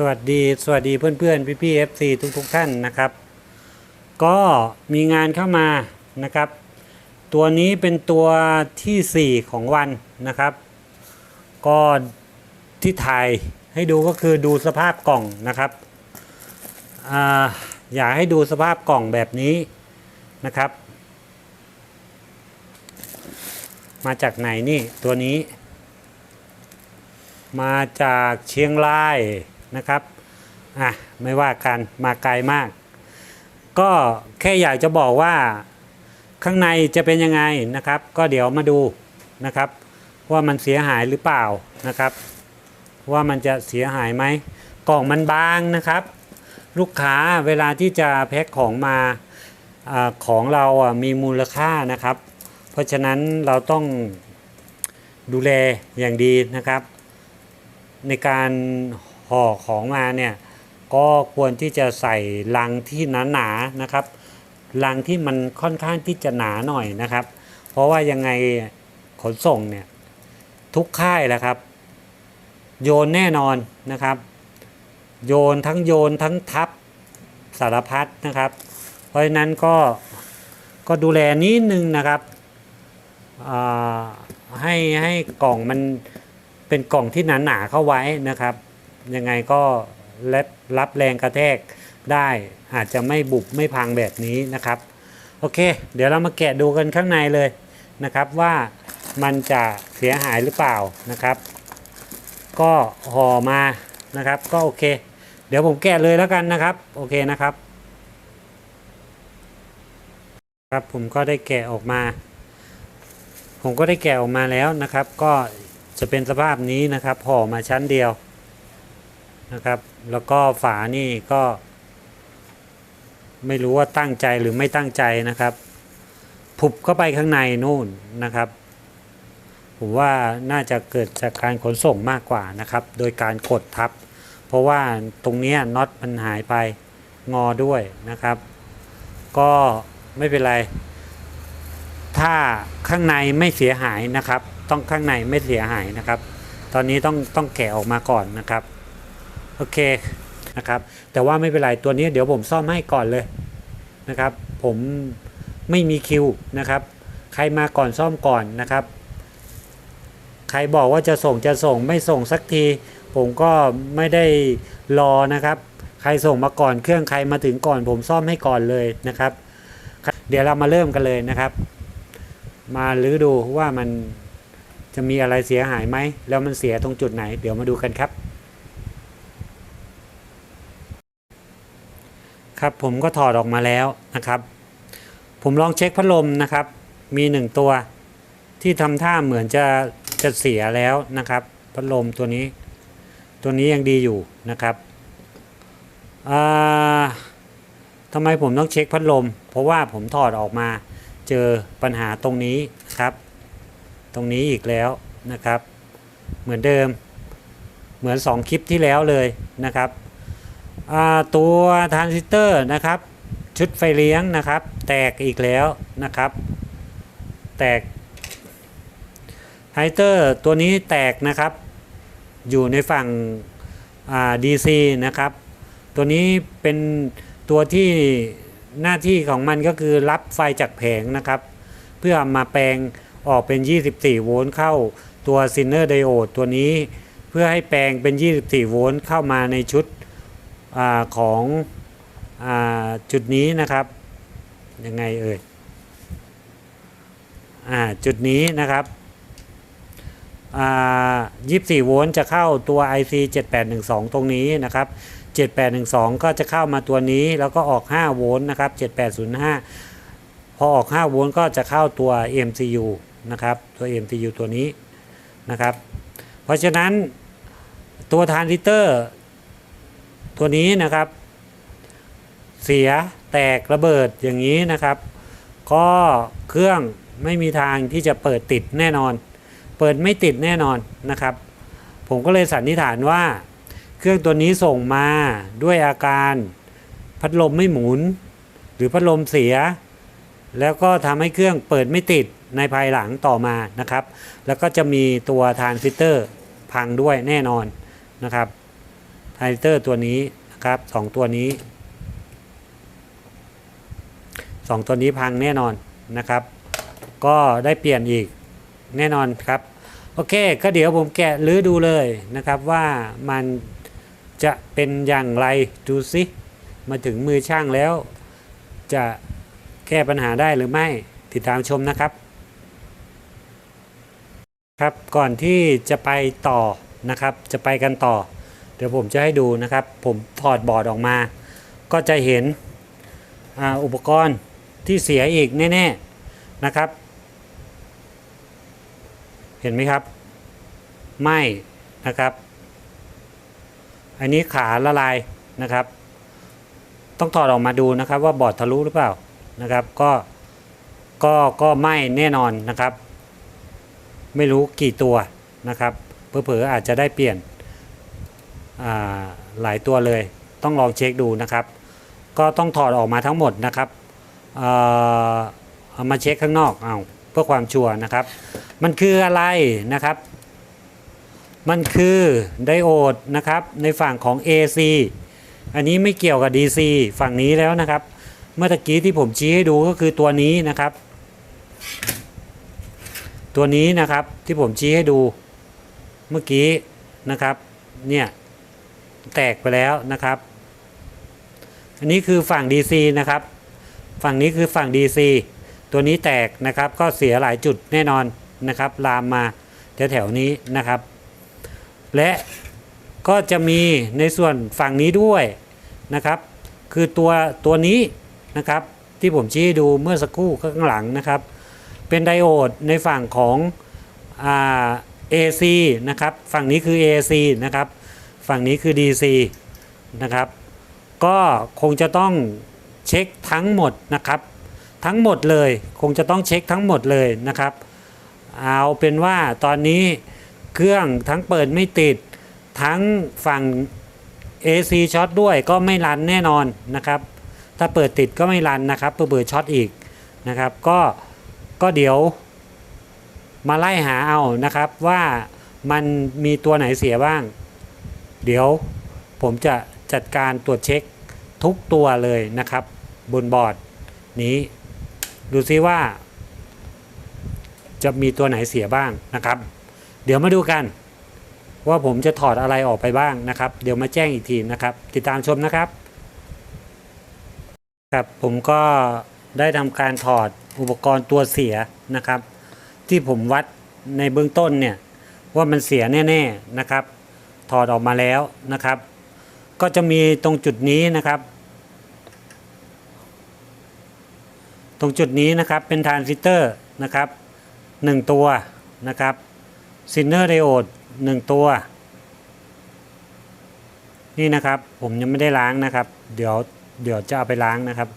สวัสดีสวัสดีเพื่อนเพื่อนพี่พี่เอฟซีทุกทุกท่านนะครับ ก็มีงานเข้ามานะครับ ตัวนี้เป็นตัวทีสี่4 ของวันนะครับ ก็ที่ถ่ายให้ดูก็คือดูสภาพกล่องนะครับอาอยากให้ดูสภาพกล่องแบบนี้นะครับ มาจากไหนนี่ตัวนี้ มาจากเชียงราย นะครับอะไม่ว่ากันมาไกลมาก ก็แค่อยากจะบอกว่าข้างในจะเป็นยังไงนะครับ ก็เดี๋ยวมาดูนะครับ ว่ามันเสียหายหรือเปล่านะครับ ว่ามันจะเสียหายไหมกล่องมันบางนะครับ ลูกค้าเวลาที่จะแพ็คของมาอของเราอะมีมูลค่านะครับ เพราะฉะนั้นเราต้องดูแลอย่างดีนะครับ ในการ ห่อของมาเนี่ยก็ควรที่จะใส่ลังที่หนาๆนะครับลังที่มันค่อนข้างที่จะหนาหน่อยนะครับ เพราะว่ายังไงขนส่งเนี่ยทุกค่ายแหละครับ โยนแน่นอนนะครับ โยนทั้งโยนทั้งทับสารพัดนะครับ เพราะฉะนั้นก็ก็ดูแลนิดนึงนะครับให้ให้กล่องมันเป็นกล่องที่หนาๆเข้าไว้นะครับ ยังไงก็รับรับแรงกระแทกได้อาจจะไม่บุบไม่พังแบบนี้นะครับ โอเค เดี๋ยวเรามาแกะดูกันข้างในเลยนะครับว่ามันจะเสียหายหรือเปล่านะครับ ก็ห่อมานะครับ ก็โอเค เดี๋ยวผมแกะเลยแล้วกันนะครับ โอเคนะครับ ครับผมก็ได้แกะออกมา ผมก็ได้แกะออกมาแล้วนะครับ ก็จะเป็นสภาพนี้นะครับห่อมาชั้นเดียว นะครับ แล้วก็ฝานี่ก็ ไม่รู้ว่าตั้งใจหรือไม่ตั้งใจนะครับ ผุบเข้าไปข้างในนู่นนะครับผมว่าน่าจะเกิดจากการขนส่งมากกว่านะครับ โดยการกดทับ เพราะว่าตรงนี้น็อตมันหายไปงอด้วยนะครับ ก็ไม่เป็นไร ถ้าข้างในไม่เสียหายนะครับ ต้องข้างในไม่เสียหายนะครับ ตอนนี้ต้องต้องแกะออกมาก่อนนะครับ โอเคนะครับ แต่ว่าไม่เป็นไรตัวนี้เดี๋ยวผมซ่อมให้ก่อนเลยนะครับ ผมไม่มีคิวนะครับ ใครมาก่อนซ่อมก่อนนะครับ ใครบอกว่าจะส่งจะส่งไม่ส่งสักที ผมก็ไม่ได้รอนะครับ ใครส่งมาก่อนเครื่องใครมาถึงก่อน ผมซ่อมให้ก่อนเลยนะครับ เดี๋ยวเรามาเริ่มกันเลยนะครับ มาลื้อดูว่ามันจะมีอะไรเสียหายไหม แล้วมันเสียตรงจุดไหน เดี๋ยวมาดูกันครับ ครับผมก็ถอดออกมาแล้วนะครับ ผมลองเช็คพัดลมนะครับ มีหนึ่งตัวที่ทำท่าเหมือนจะจะเสียแล้วนะครับ พัดลมตัวนี้ ตัวนี้ยังดีอยู่นะครับทำไมผมต้องเช็คพัดลม เพราะว่าผมถอดออกมาเจอปัญหาตรงนี้ครับ ตรงนี้อีกแล้วนะครับ เหมือนเดิม เหมือน 2 คลิปที่แล้วเลยนะครับ ตัวทรานซิสเตอร์นะครับชุดไฟเลี้ยงนะครับ แตกอีกแล้วนะครับ แตกไฮเตอร์ตัวนี้แตกนะครับ อยู่ในฝั่งอ่า DC นะครับ ตัวนี้เป็นตัวที่หน้าที่ของมันก็คือรับไฟจากแผงนะครับ เพื่อมาแปลงออกเป็น 24 โวลต์เข้าตัวซินเนอร์ไดโอดตัวนี้ เพื่อให้แปลงเป็น 24 โวลต์เข้ามาในชุด อของอจุดนี้นะครับ ยังไงเอ่ยอจุดนี้นะครับ24 โวลต์จะเข้าตัว IC 7812 ตรงนี้นะครับ 7812 ก็จะเข้ามาตัวนี้แล้วก็ออก 5 โวลต์นะครับ 7805 พอออก 5 โวลต์ก็จะเข้าตัว MCU นะครับ ตัว MCU ตัวนี้นะครับ เพราะฉะนั้นตัวทรานซิสเตอร์ ตัวนี้นะครับ เสียแตกระเบิดอย่างนี้นะครับ ก็เครื่องไม่มีทางที่จะเปิดติดแน่นอน เปิดไม่ติดแน่นอนนะครับ ผมก็เลยสันนิษฐานว่า เครื่องตัวนี้ส่งมาด้วยอาการพัดลมไม่หมุน หรือพัดลมเสีย แล้วก็ทำให้เครื่องเปิดไม่ติดในภายหลังต่อมานะครับ แล้วก็จะมีตัวทานซิเตอร์พังด้วยแน่นอนนะครับ เพทรานซิสเตอร์ตัวนี้นะครับสองตัวนี้สองตัวนี้พังแน่นอนนะครับ ก็ได้เปลี่ยนอีกแน่นอนครับ โอเค ก็เดี๋ยวผมแกะรื้อดูเลยนะครับว่ามันจะเป็นอย่างไรดูสิมาถึงมือช่างแล้ว จะแก้ปัญหาได้หรือไม่ติดตามชมนะครับ ครับก่อนที่จะไปต่อนะครับ จะไปกันต่อ เดี๋ยวผมจะให้ดูนะครับ ผมถอดบอร์ดออกมา ก็จะเห็นอ,อุปกรณ์ที่เสียอีกแน่ ๆนะครับ เห็นไหมครับ ไม่นะครับ อันนี้ขาละลายนะครับ ต้องถอดออกมาดูนะครับ ว่าบอร์ดทะลุหรือเปล่านะครับ ก็ก็ก็ไม่แน่นอนนะครับ ไม่รู้กี่ตัวนะครับเผลอๆอาจจะได้เปลี่ยน หลายตัวเลย ต้องลองเช็คดูนะครับ ก็ต้องถอดออกมาทั้งหมดนะครับเอามาเช็คข้างนอกเอาเพื่อความชัวร์นะครับ มันคืออะไรนะครับ มันคือไดโอดนะครับในฝั่งของ AC อันนี้ไม่เกี่ยวกับ DC ฝั่งนี้แล้วนะครับ เมื่อกี้ที่ผมชี้ให้ดูก็คือตัวนี้นะครับ ตัวนี้นะครับที่ผมชี้ให้ดูเมื่อกี้นะครับเนี่ย แตกไปแล้วนะครับ อันนี้คือฝั่ง DC นะครับ ฝั่งนี้คือฝั่ง DC ตัวนี้แตกนะครับก็เสียหลายจุดแน่นอนนะครับ ลามมาแถวๆนี้นะครับ และก็จะมีในส่วนฝั่งนี้ด้วยนะครับ คือตัวตัวนี้นะครับที่ผมชี้ให้ดูเมื่อสักครู่ข้างหลังนะครับ เป็นไดโอดในฝั่งของอ AC นะครับ ฝั่งนี้คือ AC นะครับ ฝั่งนี้คือ DC นะครับ ก็คงจะต้องเช็คทั้งหมดนะครับ ทั้งหมดเลยคงจะต้องเช็คทั้งหมดเลยนะครับ เอาเป็นว่าตอนนี้เครื่องทั้งเปิดไม่ติดทั้งฝั่ง AC ช็อตด้วยก็ไม่รันแน่นอนนะครับ ถ้าเปิดติดก็ไม่รันนะครับเปิดช็อตอีกนะครับ ก็ก็เดี๋ยวมาไล่หาเอานะครับว่ามันมีตัวไหนเสียบ้าง เดี๋ยวผมจะจัดการตรวจเช็คทุกตัวเลยนะครับ บนบอร์ดนี้ ดูซิว่า จะมีตัวไหนเสียบ้างนะครับ เดี๋ยวมาดูกัน ว่าผมจะถอดอะไรออกไปบ้างนะครับ เดี๋ยวมาแจ้งอีกทีนะครับ ติดตามชมนะครับครับผมก็ได้ทำการถอดอุปกรณ์ตัวเสียนะครับ ที่ผมวัดในเบื้องต้นเนี่ยว่ามันเสียแน่ ๆนะครับ ถอดออกมาแล้วนะครับ ก็จะมีตรงจุดนี้นะครับ ตรงจุดนี้นะครับเป็นทรานซิสเตอร์นะครับหนึ่งตัวนะครับซินเนอร์ไดโอดหนึ่งตัว นี่นะครับผมยังไม่ได้ล้างนะครับ เดี๋ยวเดี๋ยวจะเอาไปล้างนะครับ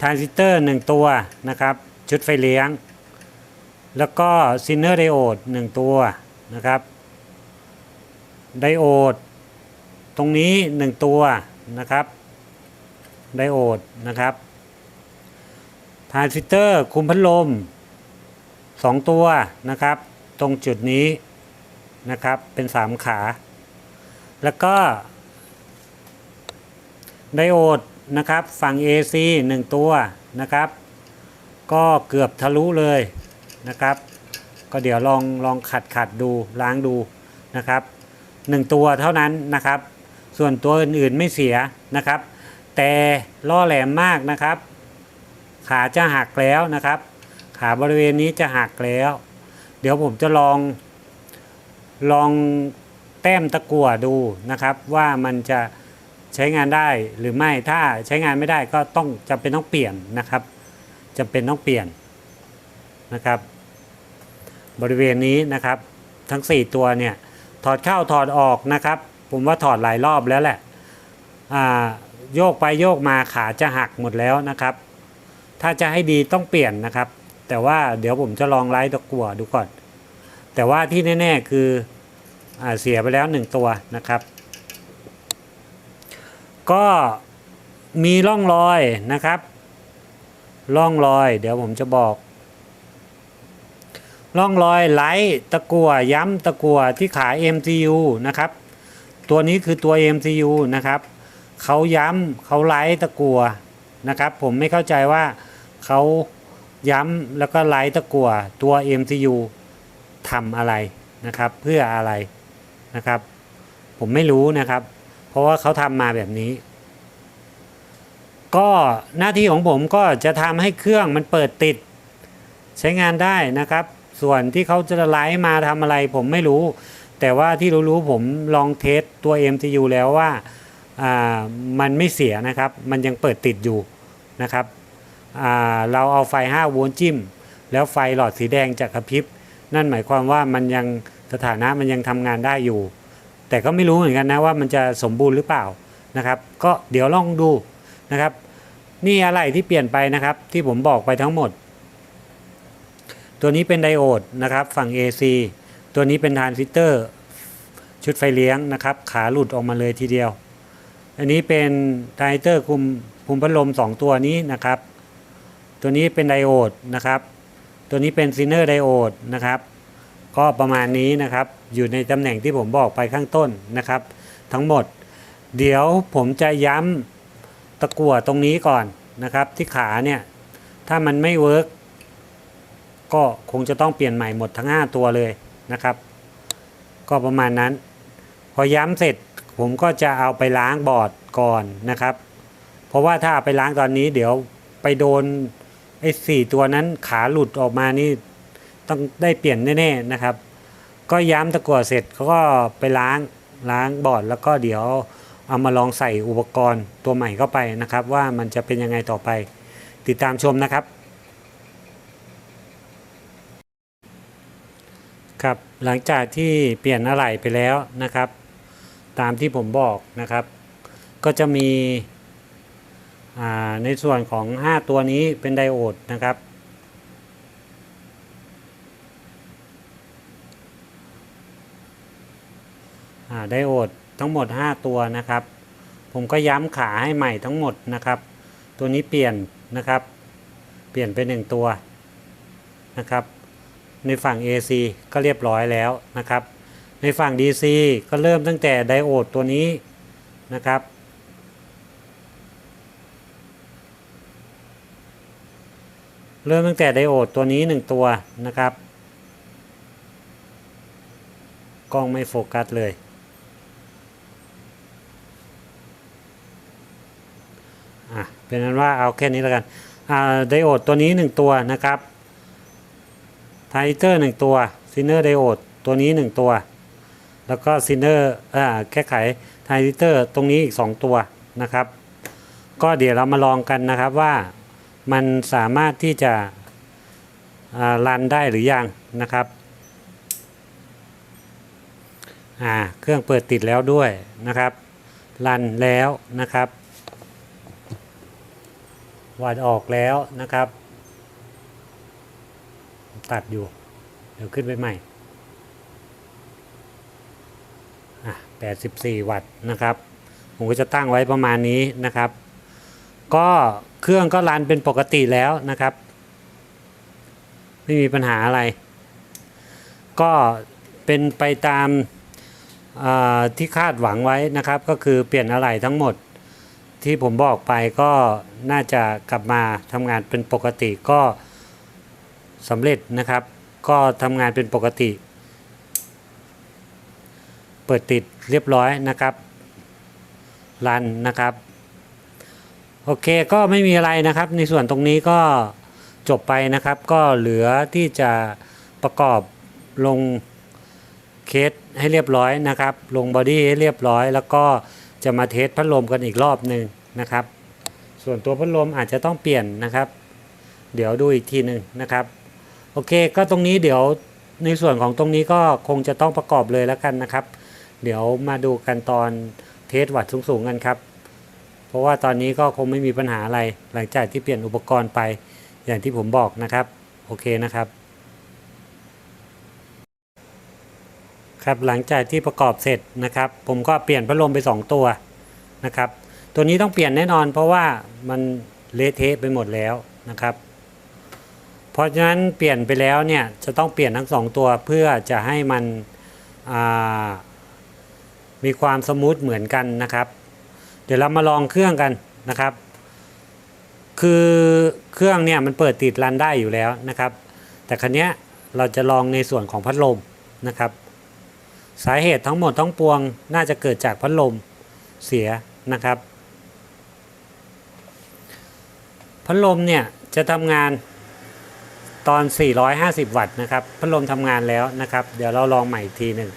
ทรานซิสเตอร์หนึ่งตัวนะครับ ชุดไฟเลี้ยง แล้วก็ซินเนอร์ไดโอดหนึ่งตัวนะครับ ไดโอด ตรงนี้หนึ่งตัวนะครับ ไดโอดนะครับทรานซิสเตอร์คุมพัดลมสองตัวนะครับ ตรงจุดนี้นะครับเป็นสามขา แล้วก็ ไดโอดนะครับ ฝั่ง AC 1 ตัวนะครับ ก็เกือบทะลุเลยนะครับ ก็เดี๋ยวลองลองขัดขัดดูล้างดูนะครับ หนึ่งตัวเท่านั้นนะครับ ส่วนตัวอื่นๆไม่เสียนะครับ แต่ล่อแหลมมากนะครับ ขาจะหักแล้วนะครับ ขาบริเวณนี้จะหักแล้ว เดี๋ยวผมจะลอง ลองแต้มตะกั่วดูนะครับ ว่ามันจะใช้งานได้หรือไม่ถ้าใช้งานไม่ได้ก็ต้องจำเป็นต้องเปลี่ยนนะครับจำเป็นต้องเปลี่ยนนะครับ บริเวณนี้นะครับ ทั้ง 4 ตัวเนี่ย อดเข้าถอดออกนะครับ ผมว่าถอดหลายรอบแล้วแหละอ่าโยกไปโยกมาขาจะหักหมดแล้วนะครับ ถ้าจะให้ดีต้องเปลี่ยนนะครับ แต่ว่าเดี๋ยวผมจะลองไล่ตะกัวดูก่อน แต่ว่าที่แน่ ๆ คืออเสียไปแล้วหนึ่งตัวนะครับ ก็มีร่องรอยนะครับ ร่องรอย เดี๋ยวผมจะบอก ร่องรอยไหลตะกั่วย้ำตะกั่วที่ขา MCU นะครับ ตัวนี้คือตัว MCU นะครับเขาย้ำเขาไลท์ตะกัวนะครับ ผมไม่เข้าใจว่าเขาย้ำแล้วก็ไลท์ตะกัวตัว MCU ทำอะไรนะครับ เพื่ออะไรนะครับ ผมไม่รู้นะครับ เพราะว่าเขาทำมาแบบนี้ ก็หน้าที่ของผมก็จะทำให้เครื่องมันเปิดติด ใช้งานได้นะครับ ส่วนที่เขาจะไลฟ์มาทำอะไรผมไม่รู้ แต่ว่าที่รู้ๆผมลองเทสตัว MCU แล้วว่าอ่ามันไม่เสียนะครับ มันยังเปิดติดอยู่นะครับอ่าเราเอาไฟ 5 โวลต์จิ้ม แล้วไฟหลอดสีแดงจะกระพริบ นั่นหมายความว่ามันยังสถานะมันยังทำงานได้อยู่ แต่ก็ไม่รู้เหมือนกันนะว่ามันจะสมบูรณ์หรือเปล่านะครับ ก็เดี๋ยวลองดูนะครับ นี่อะไรที่เปลี่ยนไปนะครับ ที่ผมบอกไปทั้งหมด ตัวนี้เป็นไดโอดนะครับฝั่ง AC ตัวนี้เป็นทรานซิสเตอร์ ชุดไฟเลี้ยงนะครับ ขาหลุดออกมาเลยทีเดียว อันนี้เป็นทรานซิสเตอร์คุมคุมพัดลม 2 ตัวนี้นะครับ ตัวนี้เป็นไดโอดนะครับ ตัวนี้เป็นซีเนอร์ไดโอดนะครับ ก็ประมาณนี้นะครับ อยู่ในตำแหน่งที่ผมบอกไปข้างต้นนะครับ ทั้งหมด เดี๋ยวผมจะย้ำตะกั่วตรงนี้ก่อนนะครับ ที่ขาเนี่ย ถ้ามันไม่เวิร์ก ก็คงจะต้องเปลี่ยนใหม่หมดทั้ง 5 ตัวเลยนะครับ ก็ประมาณนั้น พอย้ำเสร็จผมก็จะเอาไปล้างบอร์ดก่อนนะครับ เพราะว่าถ้าาไปล้างตอนนี้เดี๋ยวไปโดนไอ้สี่ตัวนั้นขาหลุดออกมานี่ต้องได้เปลี่ยนแน่ๆนะครับ ก็ย้ำตะกั่วเสร็จก็ไปล้างล้างบอร์ดแล้วก็เดี๋ยวเอามาลองใส่อุปกรณ์ตัวใหม่เข้าไปนะครับ ว่ามันจะเป็นยังไงต่อไป ติดตามชมนะครับ ครับหลังจากที่เปลี่ยนอะไหล่ไปแล้วนะครับ ตามที่ผมบอกนะครับ ก็จะมีในส่วนของ 5 ตัวนี้เป็นไดโอดนะครับ ไดโอดทั้งหมด 5 ตัวนะครับ ผมก็ย้ำขาให้ใหม่ทั้งหมดนะครับ ตัวนี้เปลี่ยนนะครับ เปลี่ยนไป 1 ตัวนะครับ ในฝั่ง AC ก็เรียบร้อยแล้วนะครับ ในฝั่ง DC ก็เริ่มตั้งแต่ไดโอดตัวนี้นะครับ เริ่มตั้งแต่ไดโอดตัวนี้ 1 ตัวนะครับ กล้องไม่โฟกัสเลย อะ เป็นนั้นว่าเอาแค่นี้แล้วกัน อ่า ไดโอดตัวนี้ 1 ตัวนะครับ ไทเตอร์หนึ่งตัวซินเนอร์ไดโอดตัวนี้1ตัว แล้วก็ซินเนอร์อ่าแก้ไขไทเตอร์ตรงนี้อีก2ตัวนะครับ ก็เดี๋ยวเรามาลองกันนะครับว่ามันสามารถที่จะรันได้หรือยังนะครับอ่าเครื่องเปิดติดแล้วด้วยนะครับรันแล้วนะครับวัดออกแล้วนะครับ ตัดอยู่ เดี๋ยวขึ้นไปใหม่84 วัตต์นะครับ ผมก็จะตั้งไว้ประมาณนี้นะครับ ก็เครื่องก็รันเป็นปกติแล้วนะครับ ไม่มีปัญหาอะไร ก็เป็นไปตามาที่คาดหวังไว้นะครับ ก็คือเปลี่ยนอะไหล่ทั้งหมดที่ผมบอกไปก็น่าจะกลับมาทำงานเป็นปกติก็ สำเร็จนะครับ ก็ทำงานเป็นปกติ เปิดติดเรียบร้อยนะครับรันนะครับ โอเคก็ไม่มีอะไรนะครับ ในส่วนตรงนี้ก็จบไปนะครับ ก็เหลือที่จะประกอบลงเคสให้เรียบร้อยนะครับ ลงบอดี้ให้เรียบร้อย แล้วก็จะมาเทสพัดลมกันอีกรอบหนึ่งนะครับ ส่วนตัวพัดลมอาจจะต้องเปลี่ยนนะครับ เดี๋ยวดูอีกทีหนึ่งนะครับ โอเค ก็ตรงนี้เดี๋ยวในส่วนของตรงนี้ก็คงจะต้องประกอบเลยแล้วกันนะครับ เดี๋ยวมาดูกันตอนเทสวัดสูงๆกันครับ เพราะว่าตอนนี้ก็คงไม่มีปัญหาอะไรหลังจากที่เปลี่ยนอุปกรณ์ไปอย่างที่ผมบอกนะครับ โอเคนะครับ ครับหลังจากที่ประกอบเสร็จนะครับ ผมก็เปลี่ยนพัดลมไป 2 ตัวนะครับ ตัวนี้ต้องเปลี่ยนแน่นอน เพราะว่ามันเละเทะไปหมดแล้วนะครับ ราะฉะนั้นเปลี่ยนไปแล้วเนี่ยจะต้องเปลี่ยนทั้งสองตัวเพื่อจะให้มันมีความสมูทเหมือนกันนะครับ เดี๋ยวเรามาลองเครื่องกันนะครับ คือเครื่องเนี่ยมันเปิดติดรันได้อยู่แล้วนะครับ แต่ครั้นี้ยเราจะลองในส่วนของพัดลมนะครับ สาเหตุทั้งหมดทั้งปวงน่าจะเกิดจากพัดลมเสียนะครับ พัดลมเนี่ยจะทำงาน ตอน 450 วัตต์นะครับ พัดลมทำงานแล้วนะครับ เดี๋ยวเราลองใหม่อีกทีหนึ่ง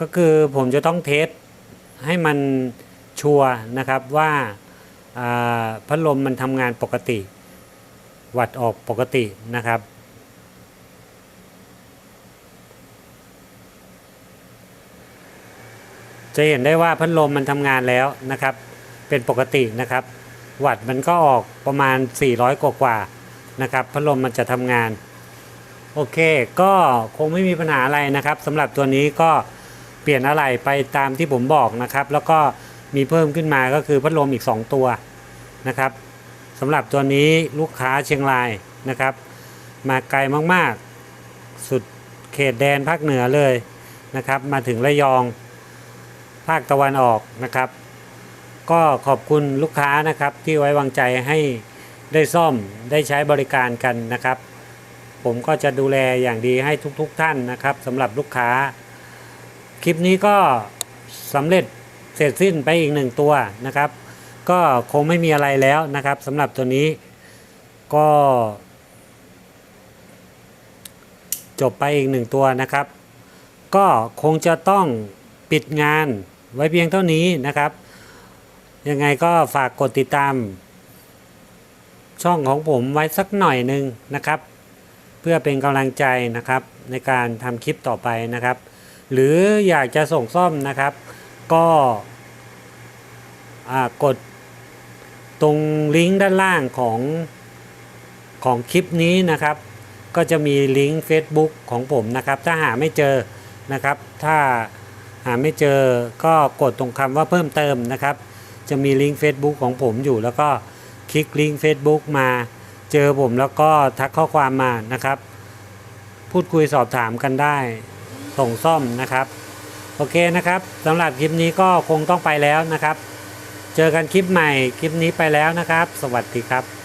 ก็คือผมจะต้องเทสให้มันชัวร์นะครับว่าอ่าพัดลมมันทำงานปกติ วัดออกปกตินะครับ จะเห็นได้ว่าพัดลมมันทำงานแล้วนะครับ เป็นปกตินะครับ วัดมันก็ออกประมาณ 400 กว่ากว่านะครับ พัดลมมันจะทำงาน โอเค ก็คงไม่มีปัญหาอะไรนะครับสำหรับตัวนี้ก็เปลี่ยนอะไรไปตามที่ผมบอกนะครับ แล้วก็มีเพิ่มขึ้นมาก็คือพัดลมอีก 2 ตัวนะครับสำหรับตัวนี้ลูกค้าเชียงรายนะครับ มาไกลมากๆ สุดเขตแดนภาคเหนือเลยนะครับ มาถึงระยองาคตะวันออกนะครับ ก็ขอบคุณลูกค้านะครับที่ไว้วางใจให้ได้ซ่อมได้ใช้บริการกันนะครับ ผมก็จะดูแลอย่างดีให้ทุกๆทท่านนะครับสำหรับลูกค้า คลิปนี้ก็สำเร็จเสร็จสิ้นไปอีกหนึ่งตัวนะครับ ก็คงไม่มีอะไรแล้วนะครับสำหรับตัวนี้ก็ จบไปอีกหนึ่งตัวนะครับ ก็คงจะต้องปิดงาน ไว้เพียงเท่านี้นะครับ ยังไงก็ฝากกดติดตาม ช่องของผมไว้สักหน่อยหนึ่งนะครับ เพื่อเป็นกำลังใจนะครับ ในการทำคลิปต่อไปนะครับ หรืออยากจะส่งซ่อมนะครับ ก็กดตรงลิงก์ด้านล่างของของคลิปนี้นะครับ ก็จะมีลิงก์ Facebook ของผมนะครับ ถ้าหาไม่เจอนะครับ ถ้า หาไม่เจอก็กดตรงคำว่าเพิ่มเติมนะครับ จะมีลิงก์ Facebook ของผมอยู่ แล้วก็คลิกลิงก์ Facebook มา เจอผมแล้วก็ทักข้อความมานะครับ พูดคุยสอบถามกันได้ ส่งซ่อมนะครับ โอเคนะครับสำหรับคลิปนี้ก็คงต้องไปแล้วนะครับ เจอกันคลิปใหม่คลิปนี้ไปแล้วนะครับ สวัสดีครับ